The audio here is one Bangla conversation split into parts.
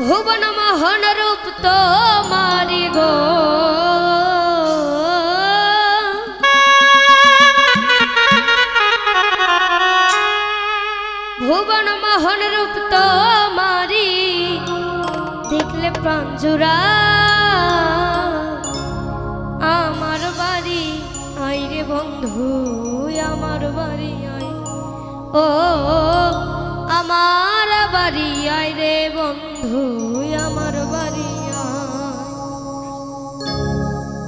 ভুবন মোহন রূপ তো মারি গো। ভুবন মোহন রূপ তো মারি দেখলে প্রাঞ্জুরা আমার বাড়ি, আইরে বন্ধু, আমার বাড়ি আই। ও আমার বাড়ি আইরে বন্ধু আমার বাড়ি আয়।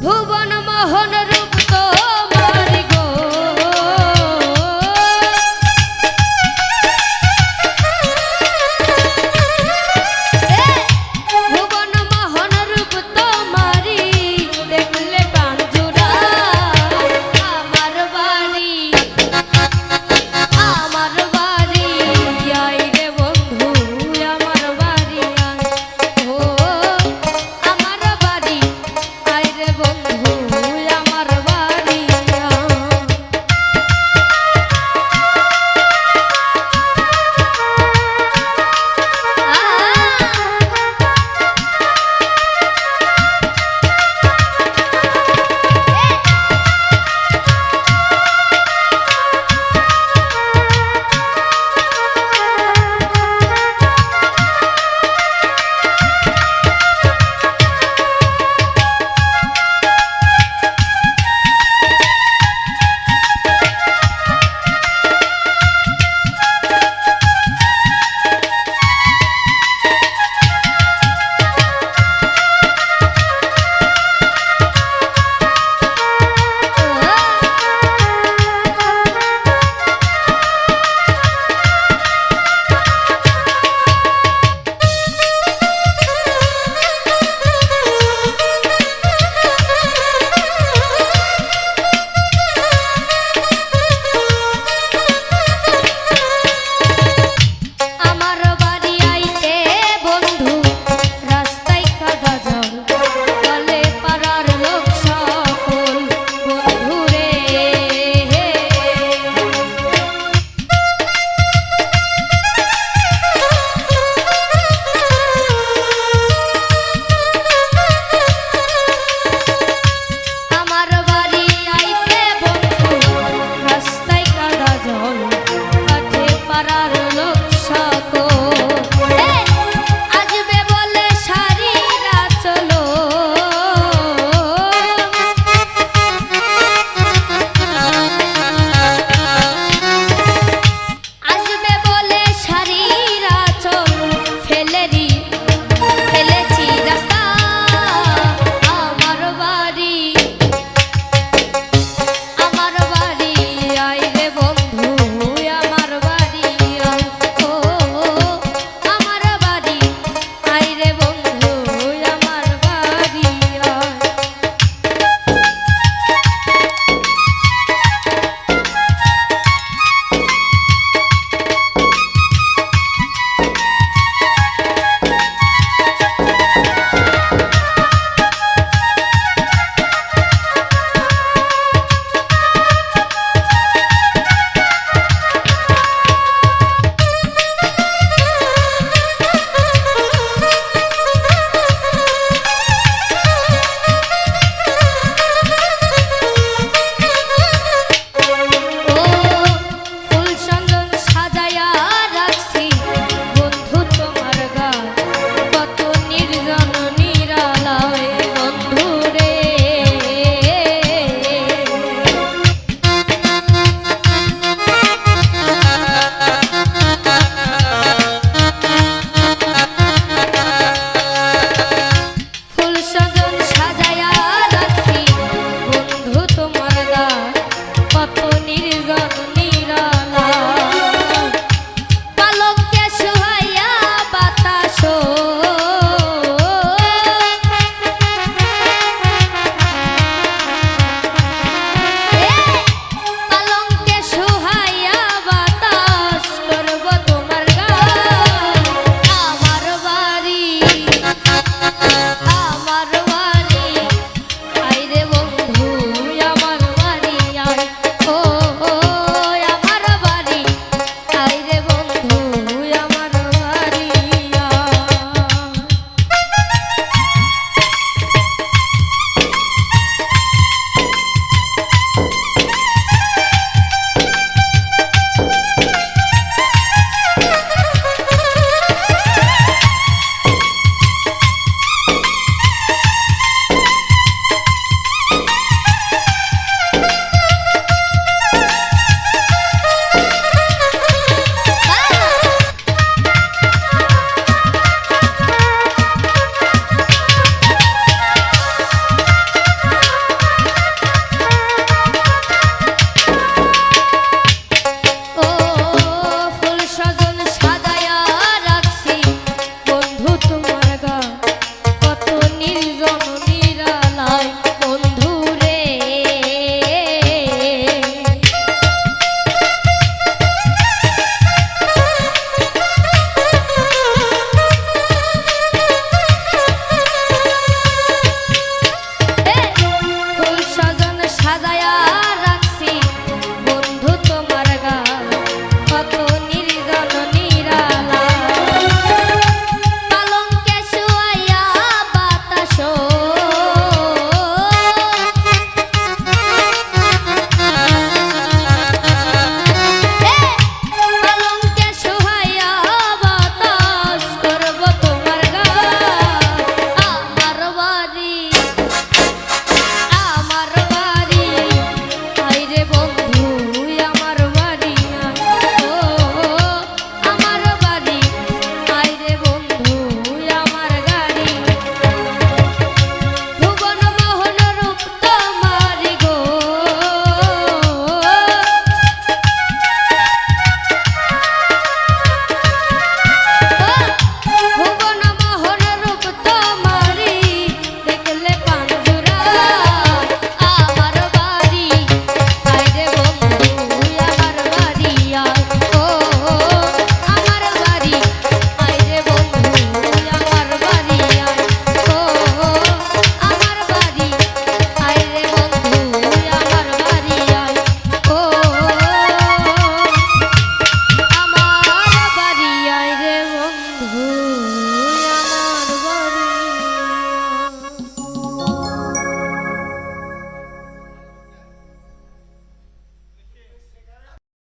ভুবন মোহন রূপ